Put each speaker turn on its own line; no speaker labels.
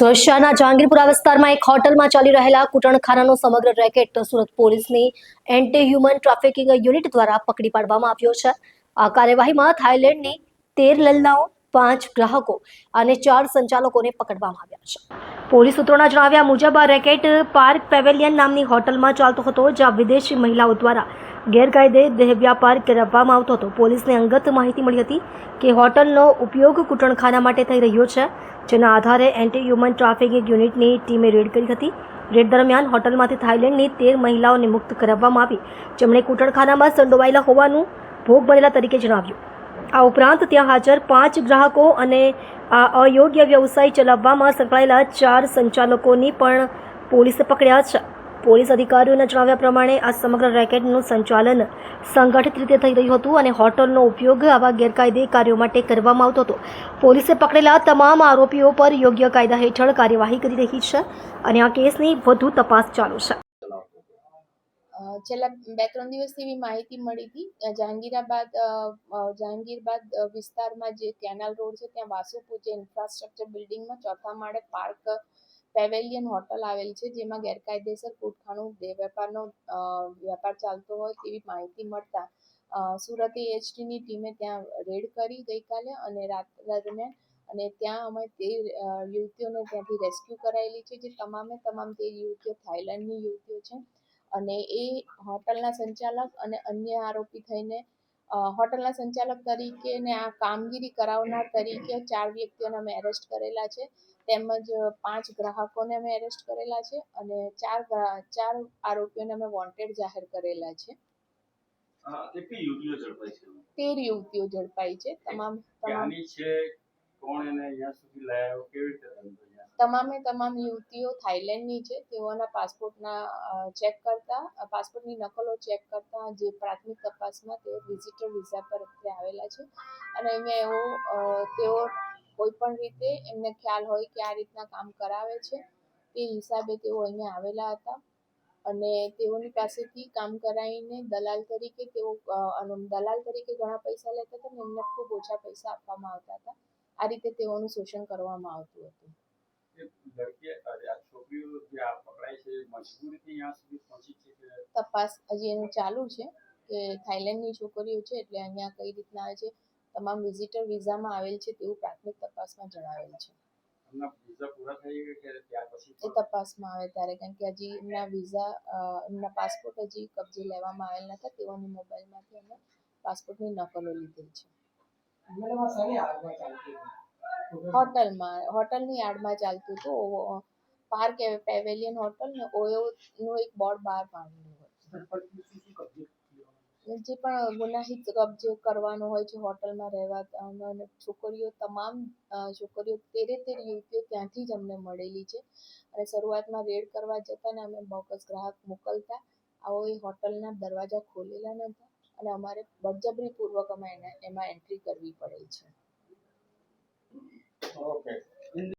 સુરક્ષાના જહાંગીરપુરા વિસ્તારમાં એક હોટલમાં ચાલી રહેલા કુટણખાનાનો સમગ્ર રેકેટ સુરત પોલીસની એન્ટી હ્યુમન ટ્રાફિકિંગ યુનિટ દ્વારા પકડી પાડવામાં આવ્યો છે. આ કાર્યવાહીમાં થાઇલેન્ડની તેર લલ્લાઓ પાંચ ગ્રાહકો અને ચાર સંચાલકોને પકડવામાં આવ્યા છે. પોલીસ સૂત્રોના જણાવ્યા મુજબ આ રેકેટ પાર્ક પેવેલિયન નામની હોટલમાં ચાલતો હતો, જ્યાં વિદેશી મહિલાઓ દ્વારા ગેરકાયદે દેહ વ્યાપાર કરાવવામાં આવતો હતો. પોલીસને અંગત માહિતી મળી હતી કે હોટલનો ઉપયોગ કૂટણખાના માટે થઈ રહ્યો છે, જેના આધારે એન્ટી હ્યુમન ટ્રાફિકિંગ યુનિટની ટીમે રેડ કરી હતી. રેડ દરમિયાન હોટલમાંથી થાઇલેન્ડની તેર મહિલાઓને મુક્ત કરાવવામાં આવી. જેમણે કૂટણખાનામાં સંડોવાયેલા હોવાનું ભોગ બનેલા તરીકે જણાવ્યું. આ ઉપરાંત ત્યાં હાજર પાંચ ગ્રાહકો અને આ અયોગ્ય વ્યવસાય ચલાવવામાં સંકળાયેલા ચાર સંચાલકોની પણ પોલીસે પકડ્યા છે. પોલીસ અધિકારીઓના જણાવ્યા પ્રમાણે આ સમગ્ર રેકેટનું સંચાલન સંગઠિત રીતે થઈ રહ્યું હતું અને હોટલનો ઉપયોગ આવા ગેરકાયદે કાર્યો માટે કરવામાં આવતો હતો. પોલીસે પકડેલા તમામ આરોપીઓ પર યોગ્ય કાયદા હેઠળ કાર્યવાહી કરી રહી છે અને આ કેસની વધુ તપાસ ચાલુ છે.
છેલ્લા બે ત્રણ દિવસથી એવી માહિતી મળી હતી. જહાંગીરાબાદ જહાંગીરબાદ વિસ્તારમાં જે કેનાલ રોડ છે, ત્યાં વાસુપુર જે ઇન્ફ્રાસ્ટ્રક્ચર બિલ્ડિંગમાં ચોથા માળે પાર્ક પેવેલિયન હોટલ આવેલ છે, જેમાં ગેરકાયદેસર બે વેપારનો વેપાર ચાલતો હોય તેવી માહિતી મળતા સુરત એએચટીની ટીમે ત્યાં રેડ કરી ગઈકાલે અને રાત દરમિયાન અને ત્યાં અમે તે યુવતીઓને ત્યાંથી રેસ્ક્યુ કરાયેલી છે, જે તમામે તમામ તે યુવતીઓ થાઈલેન્ડની યુવતીઓ છે અને એ હોટલના સંચાલક અને અન્ય આરોપી થઈને હોટલના સંચાલક તરીકે ને આ કામગીરી કરાવનાર તરીકે ચાર વ્યક્તિઓને અમે એરેસ્ટ કરેલા છે. તેમજ પાંચ ગ્રાહકોને અમે એરેસ્ટ કરેલા છે અને ચાર ચાર આરોપીઓને અમે વોન્ટેડ જાહેર કરેલા છે.
કેટલી યુવતીઓ ઝડપાઈ છે?
તેર યુવતીઓ ઝડપાઈ છે. તમામ તમામ
છે? કોણ એને અહીંયા સુધી લાવ્યો કેવી રીતે
તમામે તમામ યુવતીઓ થાઈલેન્ડની છે. તેઓના પાસપોર્ટના ચેક કરતા પાસપોર્ટની નકલો ચેક કરતા જે પ્રાથમિક તપાસમાં તેઓ વિઝિટર વિઝા પર આવેલા છે. અને અહીંયા એવો તેઓ કોઈ પણ રીતે એમને ખ્યાલ હોય કે આ રીતના કામ કરાવે છે તે હિસાબે તેઓ અહીંયા આવેલા હતા. અને તેઓની પાસેથી કામ કરાવીને દલાલ તરીકે તેઓ અને દલાલ તરીકે ઘણા પૈસા લેતા હતા અને એમને ખૂબ ઓછા પૈસા આપવામાં આવતા હતા. આ રીતે તેઓનું શોષણ કરવામાં આવતું હતું. તપાસ હજી એનું ચાલુ છે કે થાઈલેન્ડની છોકરીઓ છે એટલે અહીંયા કઈ રીતના આવે છે? તમામ વિઝિટર વિઝામાં આવેલ છે તેવું પ્રાથમિક તપાસમાં જણાવેલ છે.
એમના વિઝા પૂરા થઈ ગયા કે ત્યાર પછી
એ તપાસમાં આવે ત્યારે કારણ કે હજી એમના વિઝા એમના પાસપોર્ટ હજી કબજે લેવામાં આવેલ નતા તેઓની મોબાઈલમાંથી અમે પાસપોર્ટની નકલો લીધેલ છે. હોટલમાં હોટલની યાર્ડમાં ચાલતું હતું. પાર્ક પેવેલિયન હોટલ ને ઓયોનું એક બોર્ડ બહાર પાડેલું હતું. જે પણ ગુનાહિત કબજો કરવાનો હોય છે, હોટલમાં રહેવા છોકરીઓ તમામ છોકરીઓ તેરે તેર યુવતીઓ ત્યાંથી જ અમને મળેલી છે. અને શરૂઆતમાં રેડ કરવા જતાં ને અમે બોગસ ગ્રાહક મોકલતા. આવો એ હોટલના દરવાજા ખોલેલા નહોતા. અને અમારે બળજબરીપૂર્વક અમે એમાં એન્ટ્રી કરવી પડે છે.
ઓકે